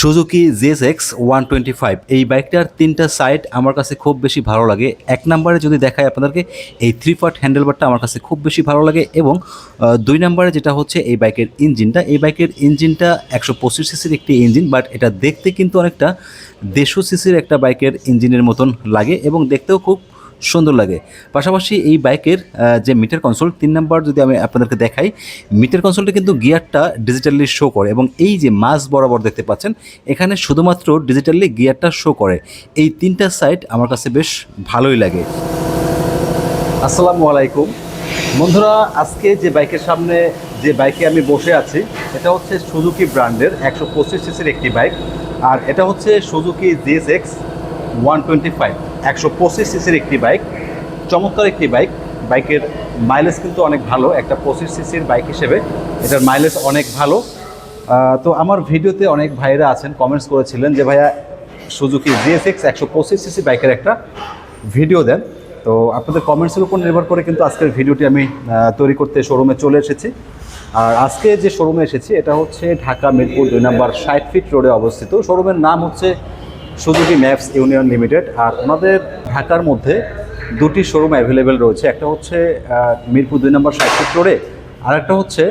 Suzuki GSX one twenty five, এই বাইকটার তিনটা সাইড আমার কাছে খুব বেশি ভালো লাগে। এক নম্বরে যদি দেখায় আপনাদেরকে, এই থ্রি পার্ট হ্যান্ডেলবারটা আমার কাছে খুব বেশি ভালো লাগে এবং দুই নম্বরে যেটা হচ্ছে এই বাইকের ইঞ্জিনটা। এই বাইকের ইঞ্জিনটা একশো পঁচিশ সিসির একটি ইঞ্জিন বাট এটা দেখতে কিন্তু অনেকটা দেড়শো সিসির একটা বাইকের ইঞ্জিনের মতন লাগে এবং দেখতেও খুব সুন্দর লাগে। পাশাপাশি এই বাইকের যে মিটার কনসোল তিন নাম্বার যদি আমি আপনাদেরকে দেখাই, মিটার কনসোলটা কিন্তু গিয়ারটা ডিজিটালি শো করে এবং এই যে মাছ বরাবর দেখতে পাচ্ছেন, এখানে শুধুমাত্র ডিজিটালি গিয়ারটা শো করে। এই তিনটা সাইড আমার কাছে বেশ ভালোই লাগে। আসসালামু আলাইকুম। বন্ধুরা, আজকে যে বাইকের সামনে যে বাইকে আমি বসে আছি, এটা হচ্ছে সুজুকি ব্র্যান্ডের একশো পঁচিশ সিসির একটি বাইক। আর এটা হচ্ছে Suzuki GSX one twenty five একশো পঁচিশ সিসির একটি বাইক, চমৎকার একটি বাইক। বাইকের মাইলেজ কিন্তু অনেক ভালো, একটা পঁচিশ সিসির বাইক হিসেবে। এটার মাইলেজ অনেক ভালো। তো আমার ভিডিওতে অনেক ভাইরা আছেন কমেন্টস করেছিলেন যে, ভাইয়া, সুজুকি জিএসএক্স একশো পঁচিশ সিসি বাইকের একটা ভিডিও দেন। তো আপনাদের কমেন্টসের উপর নির্ভর করে কিন্তু আজকের ভিডিওটি আমি তৈরি করতে শোরুমে চলে এসেছি। আর আজকে যে শোরুমে এসেছি, এটা হচ্ছে ঢাকা মিরপুর দুই নম্বর ষাট ফিট রোডে অবস্থিত। শোরুমের নাম হচ্ছে সুজুকি ম্যাপস ইউনিয়ন লিমিটেড আর ওনাদের ঢাকার মধ্যে দুটি শোরুম অ্যাভেলেবেল রয়েছে। একটা হচ্ছে মিরপুর দুই নম্বর ষাট ফিট রোডে আর একটা হচ্ছে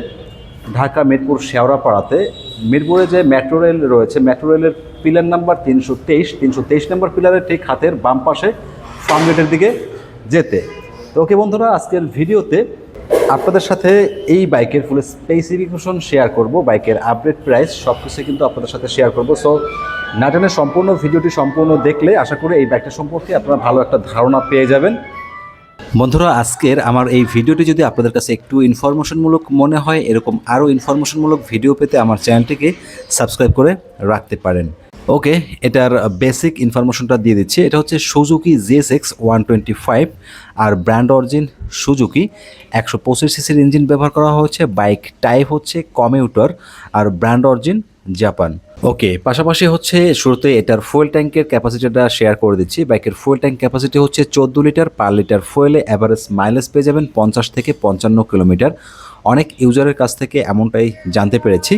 ঢাকা মিরপুর শেওড়াপাড়াতে। মিরপুরে যে মেট্রো রেল রয়েছে মেট্রো রেলের পিলার নাম্বার তিনশো তেইশ তিনশো তেইশ নম্বর পিলারের ঠিক হাতের বাম পাশে ফার্ম গেটের দিকে যেতে। তো ওকে বন্ধুরা, আজকের ভিডিওতে আপনাদের সাথে এই বাইকের ফুল স্পেসিফিকেশন শেয়ার করব, বাইকের আপডেট প্রাইস সব কিছু কিন্তু আপনাদের সাথে শেয়ার করব। সো নাটনের সম্পূর্ণ ভিডিওটি সম্পূর্ণ দেখলে আশা করি এই বাইকটা সম্পর্কে আপনারা ভালো একটা ধারণা পেয়ে যাবেন। বন্ধুরা, আজকের আমার এই ভিডিওটি যদি আপনাদের কাছে একটু ইনফরমেশনমূলক মনে হয়, এরকম আরও ইনফরমেশনমূলক ভিডিও পেতে আমার চ্যানেলটিকে সাবস্ক্রাইব করে রাখতে পারেন। ওকে এটার বেসিক ইনফরমেশনটা দিয়ে দিচ্ছি। এটা হচ্ছে Suzuki GSX one twenty five আর ব্র্যান্ড অরিজিন সুজুকি একশো পঁচিশ সিসির ইঞ্জিন ব্যবহার করা হয়েছে বাইক টাইপ হচ্ছে কমিউটার আর ব্র্যান্ড অরিজিন জাপান ওকে পাশাপাশি হচ্ছে শুরুতে এটার ফুয়েল ট্যাঙ্কের ক্যাপাসিটিটা শেয়ার করে দিচ্ছি। বাইকের ফুয়েল ট্যাঙ্ক ক্যাপাসিটি হচ্ছে চোদ্দ লিটার পার লিটার ফুয়েলে অ্যাভারেজ মাইলেজ পেয়ে যাবেন পঞ্চাশ থেকে পঞ্চান্ন কিলোমিটার অনেক ইউজারের কাছ থেকে এমনটাই জানতে পেরেছি।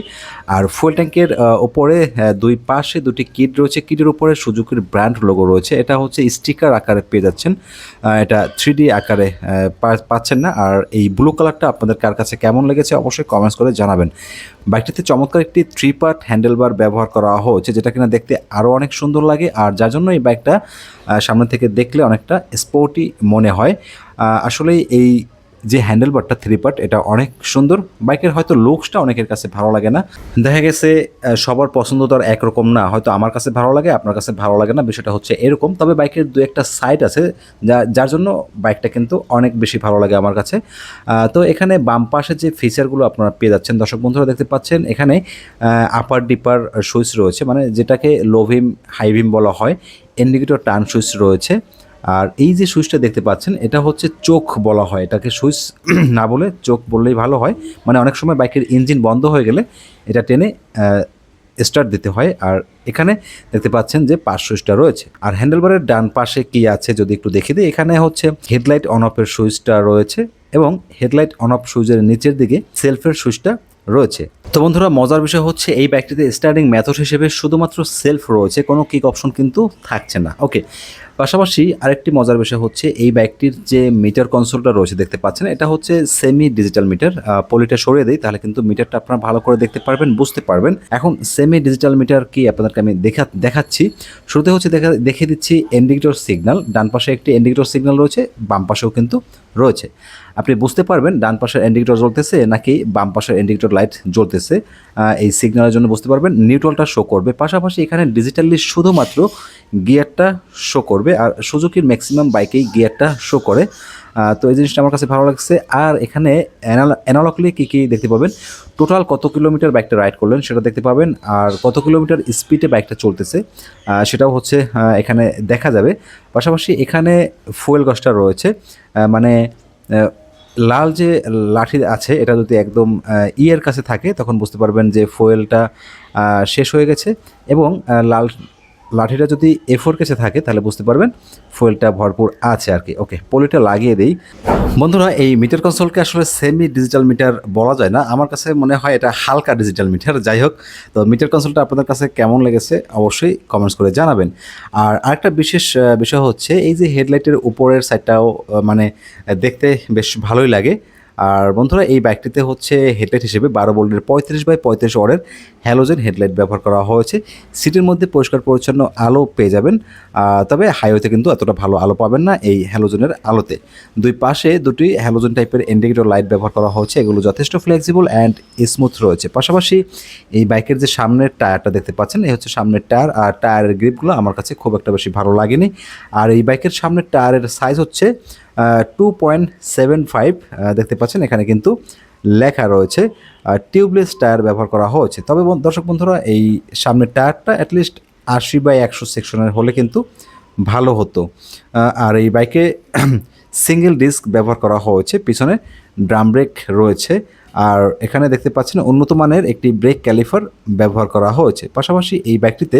আর ফুয়েল ট্যাঙ্কের ওপরে দুই পাশে দুটি কিট রয়েছে। কিটের উপরে সুজুকির ব্র্যান্ড লোগো রয়েছে। এটা হচ্ছে স্টিকার আকারে পেয়ে যাচ্ছেন। এটা থ্রি আকারে পাচ্ছেন না। আর এই ব্লু কালারটা আপনাদের কার কাছে কেমন লেগেছে অবশ্যই কমেন্টস করে জানাবেন। বাইকটিতে চমৎকার একটি থ্রি পার্ট হ্যান্ডেলবার ব্যবহার করা হয়েছে, যেটা কিনা দেখতে আরও অনেক সুন্দর লাগে। আর যার জন্য এই বাইকটা সামনে থেকে দেখলে অনেকটা স্পোর্টি মনে হয়। আসলে এই যে হ্যান্ডেলবারটা থ্রি পার্ট এটা অনেক সুন্দর। বাইকের হয়তো লুকসটা অনেকের কাছে ভালো লাগে না। দেখা গেছে সবার পছন্দ তো আর একরকম না। হয়তো আমার কাছে ভালো লাগে, আপনার কাছে ভালো লাগে না, বিষয়টা হচ্ছে এরকম। তবে বাইকের দু একটা সাইড আছে, যা, যার জন্য বাইকটা কিন্তু অনেক বেশি ভালো লাগে আমার কাছে। তো এখানে বাম পাশে যে ফিচারগুলো আপনারা পেয়ে যাচ্ছেন, দর্শক বন্ধুরা দেখতে পাচ্ছেন, এখানে আপার ডিপার সুইচ রয়েছে মানে যেটাকে লোভিম হাইভিম বলা হয়। ইন্ডিকেটর টার্ন সুইচ রয়েছে। আর এই যে সুইচটা দেখতে পাচ্ছেন, এটা হচ্ছে চোখ বলা হয়। এটাকে সুইচ না বলে চোখ বললেই ভালো হয়। মানে অনেক সময় বাইকের ইঞ্জিন বন্ধ হয়ে গেলে এটা টেনে স্টার্ট দিতে হয়। আর এখানে দেখতে পাচ্ছেন যে পাশ সুইচটা রয়েছে। আর হ্যান্ডেলবারের ডান পাশে কি আছে যদি একটু দেখে দিই, এখানে হচ্ছে হেডলাইট অন অফের সুইচটা রয়েছে এবং হেডলাইট অন অফ সুইচের নিচের দিকে সেলফের সুইচটা রয়েছে। তো বন্ধুরা, মজার বিষয় হচ্ছে এই ব্যাগটিতে স্টার্টিং মেথড হিসেবে শুধুমাত্র সেলফ রয়েছে, কোনো কিক অপশন কিন্তু থাকছে না। ওকে পাশাপাশি আরেকটি মজার বিষয় হচ্ছে এই ব্যাগটির যে মিটার কনসোলটা রয়েছে দেখতে পাচ্ছেন, এটা হচ্ছে সেমি ডিজিটাল মিটার পলিটা সরিয়ে দিই, তাহলে কিন্তু মিটারটা আপনারা ভালো করে দেখতে পারবেন, বুঝতে পারবেন। এখন সেমি ডিজিটাল মিটার কি আপনাদেরকে আমি দেখা দেখাচ্ছি। শুরুতে হচ্ছে দেখা দেখে দিচ্ছি ইন্ডিকেটর সিগন্যাল ডান পাশে একটি ইন্ডিকেটর সিগন্যাল রয়েছে, বাম পাশেও কিন্তু রয়েছে। আপনি বুঝতে পারবেন, ডান পাশের ইন্ডিকেটর জ্বলতেছে নাকি বাম পাশের ইন্ডিকেটর লাইট জ্বলতেছে। এই সিগন্যালের জন্য বুঝতে পারবেন, নিউট্রালটা শো করবে। পাশাপাশি এখানে ডিজিটালি শুধুমাত্র গিয়ারটা শো করবে আর সুজুকির ম্যাক্সিমাম বাইকেই গিয়ারটা শো করে। তো এই জিনিসটা আমার কাছে ভালো লাগছে। আর এখানে অ্যানালকলি কী কী দেখতে পাবেন? টোটাল কত কিলোমিটার বাইকটা রাইড করলেন সেটা দেখতে পাবেন। আর কত কিলোমিটার স্পিডে বাইকটা চলতেছে? সেটাও হচ্ছে এখানে দেখা যাবে। পাশাপাশি এখানে ফুয়েল গসটা রয়েছে। মানে লাল যে লাঠি আছে, এটা যদি একদম ইয়ের কাছে থাকে, তখন বুঝতে পারবেন যে ফোয়েলটা শেষ হয়ে গেছে এবং লাল লাঠিটা যদি এফোর কেসে থাকে, তাহলে বুঝতে পারবেন ফুয়েলটা ভরপুর আছে আর কি। ওকে পলিটা লাগিয়ে দিই। বন্ধুরা, এই মিটার কনসোলকে আসলে সেমি ডিজিটাল মিটার বলা যায় না। আমার কাছে মনে হয় এটা হালকা ডিজিটাল মিটার যাই হোক, তো মিটার কনসোলটা আপনাদের কাছে কেমন লেগেছে অবশ্যই কমেন্টস করে জানাবেন। আর আরেকটা বিশেষ বিষয় হচ্ছে এই যে হেডলাইটের উপরের সাইডটাও মানে দেখতে বেশ ভালোই লাগে। আর বন্ধুরা, এই বাইকটিতে হচ্ছে হেডলাইট হিসেবে বারো বোল্টের পঁয়ত্রিশ বাই পঁয়ত্রিশ ওয়ারের হ্যালোজেন হেডলাইট ব্যবহার করা হয়েছে। সিটির মধ্যে পরিষ্কার পরিচ্ছন্ন আলো পেয়ে যাবেন। তবে হাইওয়েতে কিন্তু এতটা ভালো আলো পাবেন না এই হ্যালোজেনের আলোতে। দুই পাশে দুটি হ্যালোজেন টাইপের ইন্ডিকেটর লাইট ব্যবহার করা হয়েছে। এগুলো যথেষ্ট ফ্লেক্সিবল অ্যান্ড স্মুথ রয়েছে। পাশাপাশি এই বাইকের যে সামনের টায়ারটা দেখতে পাচ্ছেন, এই হচ্ছে সামনের টায়ার আর টায়ারের গ্রিপগুলো আমার কাছে খুব একটা বেশি ভালো লাগেনি। আর এই বাইকের সামনের টায়ারের সাইজ হচ্ছে টু পয়েন্ট সেভেন ফাইভ দেখতে পাচ্ছেন, এখানে কিন্তু লেখা রয়েছে টিউবলেস টায়ার ব্যবহার করা হয়েছে। তবে দর্শক বন্ধুরা, এই সামনের টায়ারটা অ্যাটলিস্ট আশি বাই একশো সেকশনের হলে কিন্তু ভালো হতো। আর এই বাইকে সিঙ্গেল ডিস্ক ব্যবহার করা হয়েছে, পিছনে ড্রাম ব্রেক রয়েছে। আর এখানে দেখতে পাচ্ছেন, উন্নত মানের একটি ব্রেক ক্যালিফার ব্যবহার করা হয়েছে। পাশাপাশি এই বাইকটিতে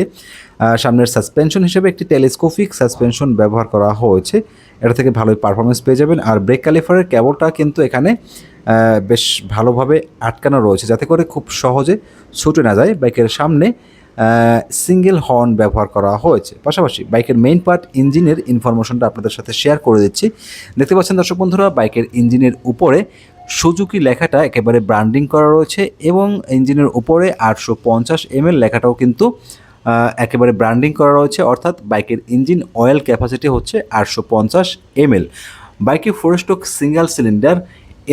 সামনের সাসপেনশন হিসেবে একটি টেলিস্কোপিক সাসপেনশন ব্যবহার করা হয়েছে। এটা থেকে ভালোই পারফরমেন্স পেয়ে যাবেন। আর ব্রেক ক্যালিফারের কেবলটা কিন্তু এখানে বেশ ভালোভাবে আটকানো রয়েছে, যাতে করে খুব সহজে ছুটে না যায়। বাইকের সামনে সিঙ্গেল হর্ন ব্যবহার করা হয়েছে। পাশাপাশি বাইকের মেইন পার্ট ইঞ্জিনের ইনফরমেশনটা আপনাদের সাথে শেয়ার করে দিচ্ছি। দেখতে পাচ্ছেন দর্শক বন্ধুরা বাইকের ইঞ্জিনের উপরে সুজুকি লেখাটা একেবারে ব্র্যান্ডিং করা রয়েছে এবং ইঞ্জিনের উপরে আটশো পঞ্চাশ এমএল লেখাটাও কিন্তু একেবারে ব্র্যান্ডিং করা রয়েছে, অর্থাৎ বাইকের ইঞ্জিন অয়েল ক্যাপাসিটি হচ্ছে আটশো পঞ্চাশ এমএল বাইকে four stroke single cylinder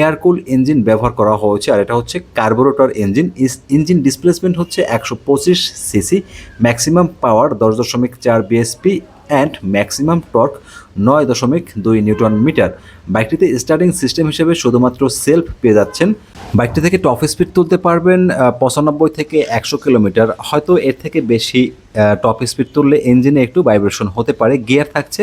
air cool engine ব্যবহার করা হয়েছে, আর এটা হচ্ছে কার্বোরেটর ইঞ্জিন ইঞ্জিন ডিসপ্লেসমেন্ট হচ্ছে একশো পঁচিশ সিসি ম্যাক্সিমাম পাওয়ার দশ দশমিক চার বিএসপি অ্যান্ড ম্যাক্সিমাম টর্ক নয় দশমিক দুই নিউটন মিটার। বাইকটিতে স্টার্টিং সিস্টেম হিসেবে শুধুমাত্র সেলফ পেয়ে যাচ্ছেন। বাইকটি থেকে টপ স্পিড তুলতে পারবেন পঁচানব্বই থেকে একশো কিলোমিটার। হয়তো এর থেকে বেশি টপ স্পিড তুললে ইঞ্জিনে একটু ভাইব্রেশন হতে পারে, গিয়ার থাকছে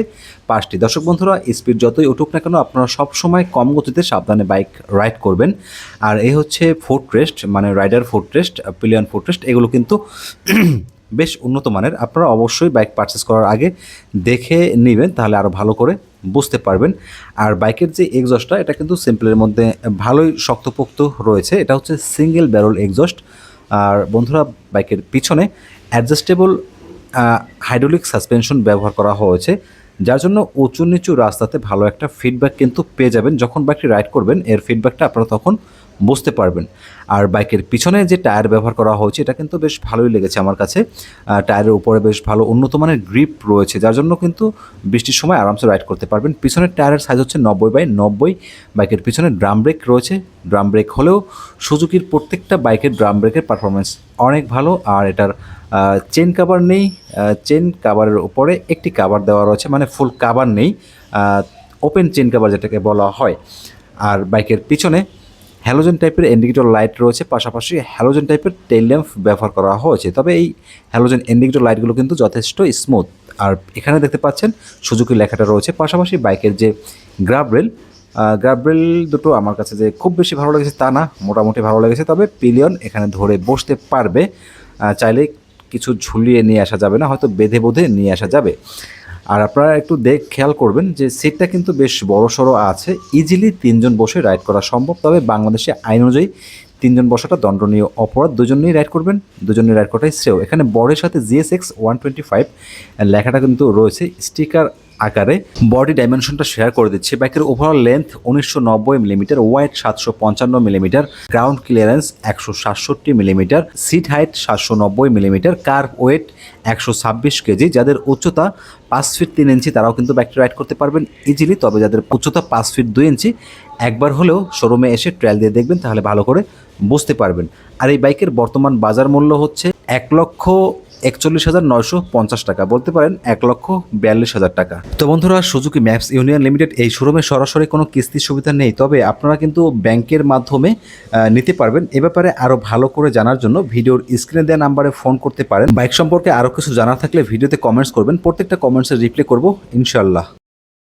পাঁচটি। দর্শক বন্ধুরা, স্পিড যতই উঠুক না কেন, আপনারা সবসময় কম গতিতে সাবধানে বাইক রাইড করবেন। আর এই হচ্ছে ফুট রেস্ট মানে rider foot rest, pillion foot rest, এগুলো কিন্তু বেশ উন্নত মানের। আপনারা অবশ্যই বাইক পারচেস করার আগে দেখে নেবেন, তাহলে আরও ভালো করে বুঝতে পারবেন। আর বাইকের যে এক্সস্টটা এটা কিন্তু সিম্পলের মধ্যে ভালোই শক্তপোক্ত রয়েছে। এটা হচ্ছে সিঙ্গেল ব্যারল এক্সস্ট আর বন্ধুরা বাইকের পিছনে অ্যাডজাস্টেবল হাইড্রোলিক সাসপেনশন ব্যবহার করা হয়েছে। যার জন্য উঁচু নিচু রাস্তাতে ভালো একটা ফিডব্যাক কিন্তু পেয়ে যাবেন। যখন বাইকটি রাইড করবেন, এর ফিডব্যাকটা আপনারা তখন বুঝতে পারবেন। আর বাইকের পিছনে যে টায়ার ব্যবহার করা হয়েছে, এটা কিন্তু বেশ ভালোই লেগেছে আমার কাছে। টায়ারের উপরে বেশ ভালো উন্নত মানের গ্রিপ রয়েছে, যার জন্য কিন্তু বৃষ্টির সময় আরামসে রাইড করতে পারবেন। পিছনের টায়ারের সাইজ হচ্ছে নব্বই বাই নব্বই। বাইকের পিছনে ড্রাম ব্রেক রয়েছে। ড্রাম ব্রেক হলেও সুজুকির প্রত্যেকটা বাইকের ড্রাম ব্রেকের পারফরমেন্স অনেক ভালো। আর এটার চেন কাভার নেই চেন কাভারের উপরে একটি কাভার দেওয়া রয়েছে মানে ফুল কাভার নেই ওপেন চেন কাভার যেটাকে বলা হয়। আর বাইকের পিছনে হ্যালোজেন টাইপের ইন্ডিকেটর লাইট রয়েছে, পাশাপাশি হ্যালোজেন টাইপের টেল ল্যাম্প ব্যবহার করা হয়েছে। তবে এই হ্যালোজেন ইন্ডিকেটর লাইটগুলো কিন্তু যথেষ্ট স্মুথ আর এখানে দেখতে পাচ্ছেন সুজুকি লেখাটা রয়েছে, পাশাপাশি বাইকের যে গ্রাব রেল গ্রাব রেল দুটো আমার কাছে যে খুব বেশি ভালো লেগেছে তা না, মোটামুটি ভালো লেগেছে, তবে পিলিয়ন এখানে ধরে বসতে পারবে। চাইলে কিছু ঝুলিয়ে নিয়ে আসা যাবে না, হয়তো বেঁধে বোধে নিয়ে আসা যাবে। আর আপনারা একটু দেখ, খেয়াল করবেন যে সিটটা কিন্তু বেশ বড় সড়ো আছে ইজিলি তিনজন বসে রাইড করা সম্ভব। তবে বাংলাদেশে আইন অনুযায়ী তিনজন বসাটা দণ্ডনীয় অপরাধ দুজনেই রাইড করবেন, দুজনেই রাইড করাটাই শ্রেয়। এখানে বড়ের সাথে জিএসএক্স ওয়ান টোয়েন্টি ফাইভ লেখাটা কিন্তু রয়েছে স্টিকার আকারে। বডি ডাইমেনশনটা শেয়ার করে দিচ্ছে। বাইকের ওভারঅল লেন্থ উনিশশো নব্বই মিলিমিটার ওয়াইড সাতশো পঞ্চান্ন মিলিমিটার গ্রাউন্ড ক্লিয়ারেন্স একশো সাতষট্টি মিলিমিটার সিট হাইট সাতশো নব্বই মিলিমিটার কার ওয়েট একশো ছাব্বিশ কেজি। যাদের উচ্চতা পাঁচ ফিট তিন ইঞ্চি, তারাও কিন্তু বাইকটি রাইড করতে পারবেন ইজিলি তবে যাদের উচ্চতা পাঁচ ফিট দুই ইঞ্চি, একবার হলেও শোরুমে এসে ট্রায়াল দিয়ে দেখবেন, তাহলে ভালো করে বুঝতে পারবেন। আর এই বাইকের বর্তমান বাজার মূল্য হচ্ছে এক লক্ষ একচল্লিশ হাজার নয়শো পঞ্চাশ টাকা, বলতে পারেন এক লক্ষ বিয়াল্লিশ হাজার টাকা। তো বন্ধুরা, সুজুকি ম্যাপস ইউনিয়ন লিমিটেড এই শোরুমে সরাসরি কোনো কিস্তির সুবিধা নেই, তবে আপনারা কিন্তু ব্যাংকের মাধ্যমে নিতে পারবেন। এ ব্যাপারে আরও ভালো করে জানার জন্য ভিডিওর স্ক্রিনে দেওয়া নাম্বারে ফোন করতে পারেন। বাইক সম্পর্কে আরও কিছু জানা থাকলে ভিডিওতে কমেন্টস করবেন, প্রত্যেকটা কমেন্টসের রিপ্লাই করব ইনশাল্লাহ